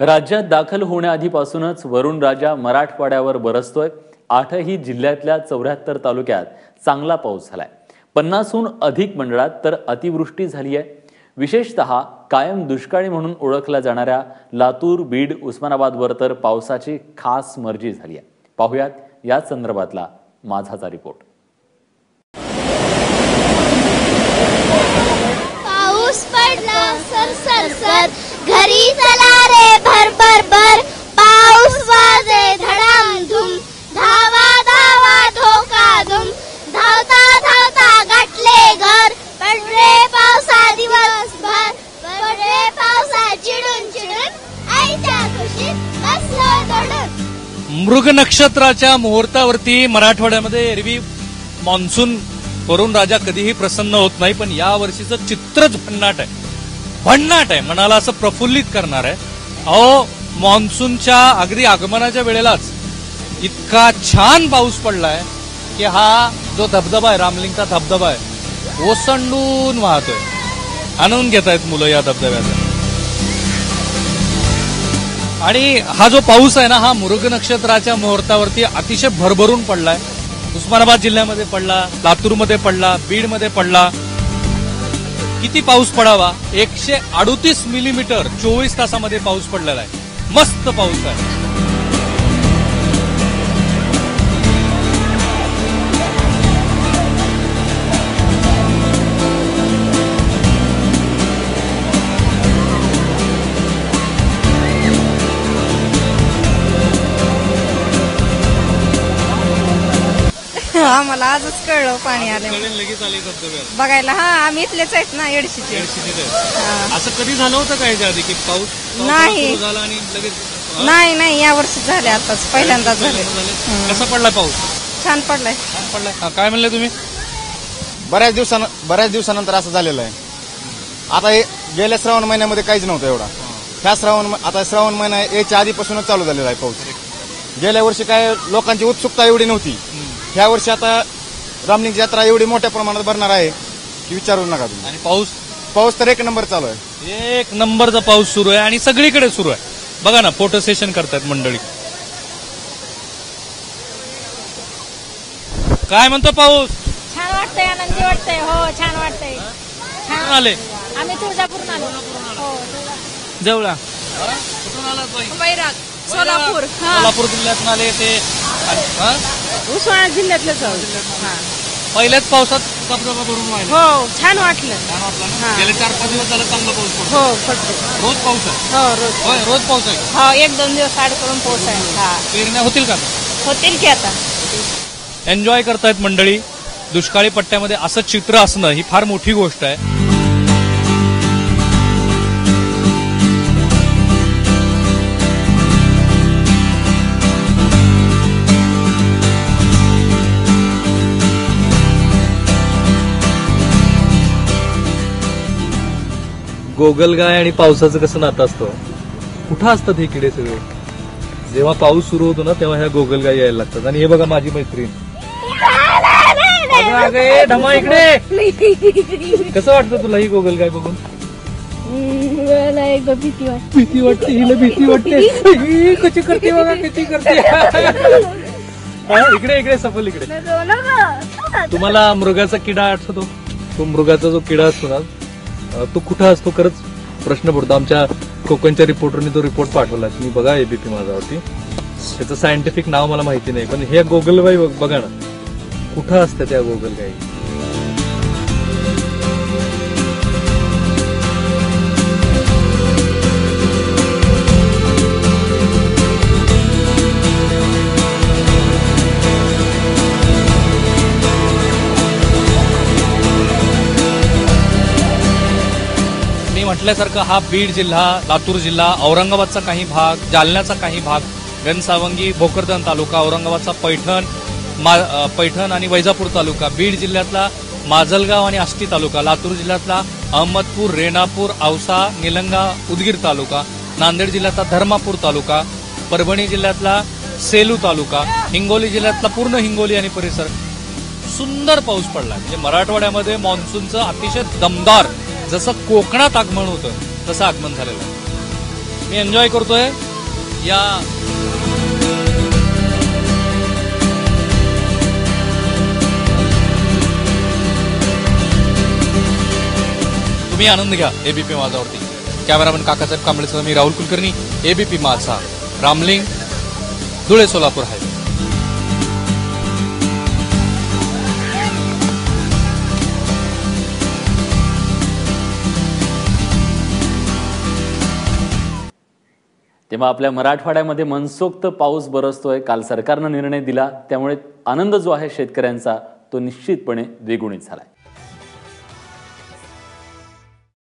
राज्यात दाखल होण्याआधीपासूनच वरुण राजा मराठवाड्यावर बरसतोय. आठही जिल्ह्यातल्या चौऱ्याहत्तर तालुक्यात चांगला पाऊस झालाय. पन्नासहून अधिक मंडळात तर अतिवृष्टी झाली आहे विशेषतः कायम दुष्काळी म्हणून ओळखल्या जाणाऱ्या लातूर बीड उस्मानाबादवर तर पावसाची खास मर्जी झाली आहे पाहुयात या संदर्भातला माझाचा रिपोर्ट. पाऊस पडला सर सर सर. घरी चला. रे भर भर भर पाऊस वाजे धडाम धुम धावा धावा धोका धुम धावता धावता गाठले घर. पडले पावसा दिवस भर पडले पावसा चिडून चिडून आईच्या खुशीत बसलो दडून. मृग नक्षत्राच्या मुहूर्तावरती मराठवाड्यामध्ये एरवी मान्सून वरून राजा कधीही प्रसन्न होत नाही पण या वर्षीचं चित्रच भन्नाट आहे. भन्नाट आहे मनाला असं प्रफुल्लित करणार आहे. अहो मान्सूनच्या अगदी आगमनाच्या वेळेलाच इतका छान पाऊस पडलाय की हा जो धबधबा आहे रामलिंगचा धबधबा आहे ओसंडून वाहतोय. आणून घेत आहेत मुलं या धबधब्याचा. आणि हा जो पाऊस आहे ना हा मृग नक्षत्राच्या मुहूर्तावरती अतिशय भरभरून पडलाय. उस्मानाबाद जिल्ह्यामध्ये पडला लातूरमध्ये पडला बीडमध्ये पडला. किती पाऊस पडावा? एकशे अडुतीस मिलीमीटर चोवीस तासामध्ये पाऊस पडलेला आहे. मस्त पाऊस आहे. आम्हाला आजच कळलं पाणी आलं लगेच आले धबधब्यात. बघायला हा आम्ही इथलेच आहेत ना येडशीचे हा. असं कधी झालं होतं काय याच्या आधी की पाऊस पावसाळा नाही. सुरू झाला आणि लगेच नाही नाही या वर्षी झाले आताच पहिल्यांदाच झाले. कसा पडला पाऊस? छान पडलाय. छान पडलाय. हा, काय म्हणले तुम्ही? बऱ्याच दिवसानं बऱ्याच दिवसानंतर असं झालेलं आहे. आता हे गेल्या श्रावण महिन्यामध्ये काहीच नव्हतं एवढा. ह्या श्रावण म- आता श्रावण महिना याच्या आधीपासूनच चालू झालेला आहे पाऊस. गेल्या वर्षी काय लोकांची उत्सुकता एवढी नव्हती. ह्या वर्षी आता रामलिंग यात्रा एवढी मोठ्या प्रमाणात भरणार आहे की विचारू नका तुम्ही. आणि पाऊस? पाऊस तर एक नंबर चालू आहे. एक नंबरचा पाऊस सुरू आहे आणि सगळीकडे सुरू आहे. बघा ना फोटो सेशन करतायत मंडळी. काय म्हणतो पाऊस? छान वाटतंय आनंदी वाटतंय. हो छान वाटतंय. कुठून आले? आम्ही तुळजापूर आलो. हो जवळा कुठून आला बैराग सोलापूर. सोलापूर जिल्ह्यातून आले ते. उस्मानाबाद जिल्ह्यातलं जाऊ पहिल्याच पावसात धबधबा भरून हो छान वाटलं. छान वाटलं ना? हा. गेले चार पाच दिवस झालं चांगला पाऊस पडतो हो पडतो रोज पाऊस आहे. हो रोज. होय रोज पाऊस आहे. हो एक दोन दिवस आड करून पोहोचाय हा. पेरण्या होतील का? होतील की आता? एन्जॉय करतायत मंडळी. दुष्काळी पट्ट्यामध्ये असं चित्र असणं ही फार मोठी गोष्ट आहे. गोगलगाय आणि पावसाचं कसं नातं असतं? कुठं असतात हे किडे सगळे? जेव्हा पाऊस सुरू होतो ना तेव्हा ह्या गोगलगाय यायला लागतात. आणि हे बघा माझी मैत्रीण. अगं, अगं, ए, धमा इकडे. कसं वाटतं तुला ही गोगलगाय बघून? मला भीती वाटते भीती वाटते हिला भीती वाटते. ही कशी करते बघा किती करते. हा, इकडे इकडे सफल इकडे. तुम्हाला मृगाचा किडा आठवतो? तो मृगाचा जो किडा असतो ना तो कुठं असतो खरंच प्रश्न पडतो. आमच्या कोकणच्या रिपोर्टरने तो रिपोर्ट पाठवला. तुम्ही बघा एबीपी माझावरती त्याचं सायंटिफिक नाव मला माहिती नाही पण हे गोगलबाई बघा ना. कुठं असतं त्या गोगलगाई म्हटल्यासारखं हा बीड जिल्हा लातूर जिल्हा औरंगाबादचा काही भाग जालन्याचा काही भाग घनसावंगी भोकरदन तालुका औरंगाबादचा पैठण मा पैठण आणि वैजापूर तालुका बीड जिल्ह्यातला माजलगाव आणि आष्टी तालुका लातूर जिल्ह्यातला अहमदपूर रेणापूर औसा निलंगा उदगीर तालुका नांदेड जिल्ह्यातला धर्मापूर तालुका परभणी जिल्ह्यातला सेलू तालुका हिंगोली जिल्ह्यातला पूर्ण हिंगोली आणि परिसर सुंदर पाऊस पडला. म्हणजे मराठवाड्यामध्ये मान्सूनचं अतिशय दमदार जसं कोकणात आगमन होतं तसं आगमन झालेलं आहे. मी एन्जॉय करतोय. या तुम्ही आनंद घ्या एबीपी माझावरती. कॅमेरामॅन काकासाहेब कांबळेसह मी राहुल कुलकर्णी एबीपी माझा. रामलिंग धुळे सोलापूर आहे तेव्हा आपल्या मराठवाड्यामध्ये मनसोक्त पाऊस बरसतोय काल सरकारनं निर्णय दिला त्यामुळे आनंद जो आहे शेतकऱ्यांचा तो निश्चितपणे द्विगुणित झालाय.